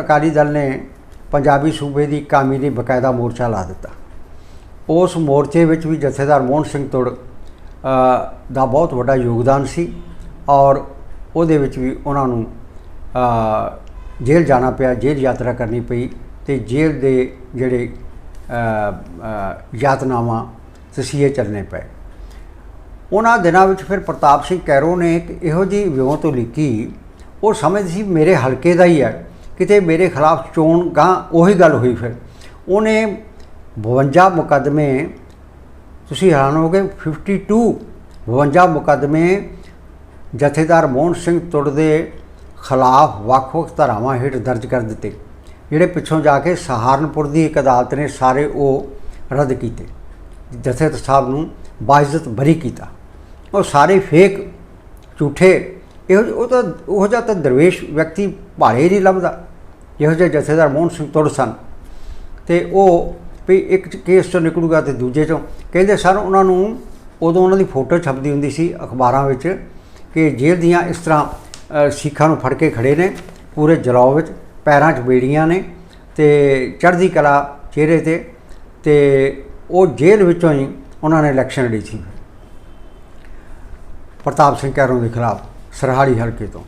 ਅਕਾਲੀ ਦਲ ਨੇ ਪੰਜਾਬੀ ਸੂਬੇ ਦੀ ਕਾਮੀ ਲਈ ਬਕਾਇਦਾ ਮੋਰਚਾ ਲਾ ਦਿੱਤਾ। ਉਸ ਮੋਰਚੇ ਵਿੱਚ ਵੀ ਜਥੇਦਾਰ ਮੋਹਨ ਸਿੰਘ ਤੁੜ ਦਾ ਬਹੁਤ ਵੱਡਾ ਯੋਗਦਾਨ ਸੀ ਔਰ ਉਹਦੇ ਵਿੱਚ ਵੀ ਉਹਨਾਂ ਨੂੰ ਜੇਲ੍ਹ ਜਾਣਾ ਪਿਆ, ਜੇਲ੍ਹ ਯਾਤਰਾ ਕਰਨੀ ਪਈ ਤੇ ਜੇਲ੍ਹ ਦੇ ਜਿਹੜੇ ਯਾਤਨਾਵਾਂ ਤਸੀਹੇ ਚੱਲਣੇ ਪਏ। ਉਹਨਾਂ ਦਿਨਾਂ ਵਿੱਚ ਫਿਰ ਪ੍ਰਤਾਪ ਸਿੰਘ ਕੈਰੋ ਨੇ ਇੱਕ ਇਹੋ ਜਿਹੀ ਵਿਉਂ ਤੋਂ ਲਿਖੀ, ਉਹ ਸਮਝਦੀ ਸੀ ਮੇਰੇ ਹਲਕੇ ਦਾ ਹੀ ਹੈ। ਕਿਤੇ ਮੇਰੇ ਖਿਲਾਫ ਚੋਣ ਗਾਂ ਉਹੀ ਗੱਲ ਹੋਈ ਫਿਰ। ਉਹਨੇ 52 ਮੁਕੱਦਮੇ, ਤੁਸੀਂ ਹੈਰਾਨ ਹੋਗੇ 52 52 ਮੁਕੱਦਮੇ ਜਥੇਦਾਰ ਮੋਹਨ ਸਿੰਘ ਤੁੜ ਦੇ ਖਿਲਾਫ ਵੱਖ-ਵੱਖ ਧਾਰਾਵਾਂ ਹੇਠ ਦਰਜ ਕਰ ਦਿੱਤੇ, ਜਿਹੜੇ ਪਿੱਛੋਂ ਜਾ ਕੇ ਸਹਾਰਨਪੁਰ ਦੀ ਇੱਕ ਅਦਾਲਤ ਨੇ ਸਾਰੇ ਉਹ ਰੱਦ ਕੀਤੇ। ਜਥੇਦਾਰ ਸਾਹਿਬ ਨੂੰ ਬਾਇਜ਼ਤ ਬਰੀ ਕੀਤਾ। ਉਹ ਸਾਰੇ ਫੇਕ, ਝੂਠੇ, ਇਹੋ ਉਹ ਤਾਂ ਉਹ ਜਿਹਾ ਤਾਂ ਦਰਵੇਸ਼ ਵਿਅਕਤੀ ਭਾਲੇ ਨਹੀਂ ਲੱਭਦਾ। ਇਹੋ ਜਿਹੇ ਜਥੇਦਾਰ ਮੋਹਨ ਸਿੰਘ ਤੁਰ ਸਨ। ਤੇ ਉਹ ਵੀ ਇੱਕ ਕੇਸ ਚੋਂ ਨਿਕਲੂਗਾ ਤੇ ਦੂਜੇ ਚੋਂ। ਕਹਿੰਦੇ, ਸਰ, ਉਹਨਾਂ ਨੂੰ ਉਦੋਂ ਉਹਨਾਂ ਦੀ ਫੋਟੋ ਛਪਦੀ ਹੁੰਦੀ ਸੀ ਅਖਬਾਰਾਂ ਵਿੱਚ ਕਿ ਜੇਲ੍ਹ ਦੀਆਂ ਇਸ ਤਰ੍ਹਾਂ ਸਿੱਖਾਂ ਨੂੰ ਫੜ ਕੇ ਖੜੇ ਨੇ, ਪੂਰੇ ਜਲਾਓ ਵਿੱਚ, ਪੈਰਾਂ 'ਚ ਬੇੜੀਆਂ ਨੇ ਤੇ ਚੜ੍ਹਦੀ ਕਲਾ ਚਿਹਰੇ ਤੇ ਤੇ ਉਹ ਜੇਲ੍ਹ ਵਿੱਚੋਂ ਹੀ ਉਹਨਾਂ ਨੇ ਇਲੈਕਸ਼ਨ ਲੜੀ ਸੀ। ਪ੍ਰਤਾਪ ਸਿੰਘ ਕੈਰੋਂ ਦੇ ਖਿਲਾਫ ਸਰਹਾਲੀ ਹਲਕੇ ਤੋਂ।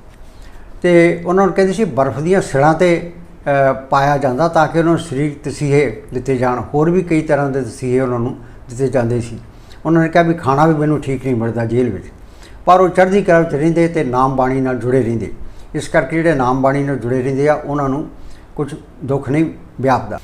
ਤੇ ਉਹਨਾਂ ਨੂੰ ਕਹਿੰਦੇ ਸੀ, ਬਰਫ਼ ਦੀਆਂ ਸਿਰਾਂ ਤੇ ਪਾਇਆ ਜਾਂਦਾ ਤਾਂ ਕਿ ਉਹਨਾਂ ਨੂੰ ਸਰੀਰਕ ਤਸੀਹੇ ਦਿੱਤੇ ਜਾਣ। ਹੋਰ ਵੀ ਕਈ ਤਰ੍ਹਾਂ ਦੇ ਤਸੀਹੇ ਉਹਨਾਂ ਨੂੰ ਦਿੱਤੇ ਜਾਂਦੇ ਸੀ। ਉਹਨਾਂ ਨੇ ਕਿਹਾ ਵੀ ਖਾਣਾ ਵੀ ਮੈਨੂੰ ਠੀਕ ਨਹੀਂ ਮਿਲਦਾ ਜੇਲ੍ਹ ਵਿੱਚ। ਪਰ ਉਹ ਚੜ੍ਹਦੀ ਕਲਾ ਵਿੱਚ ਰਹਿੰਦੇ ਤੇ ਨਾਮ ਬਾਣੀ ਨਾਲ ਜੁੜੇ ਰਹਿੰਦੇ। ਇਸ ਕਰਕੇ ਜਿਹੜੇ ਨਾਮ ਬਾਣੀ ਨਾਲ ਜੁੜੇ ਰਹਿੰਦੇ ਆ, ਉਹਨਾਂ ਨੂੰ ਕੁਝ ਦੁੱਖ ਨਹੀਂ ਵਿਆਪਦਾ।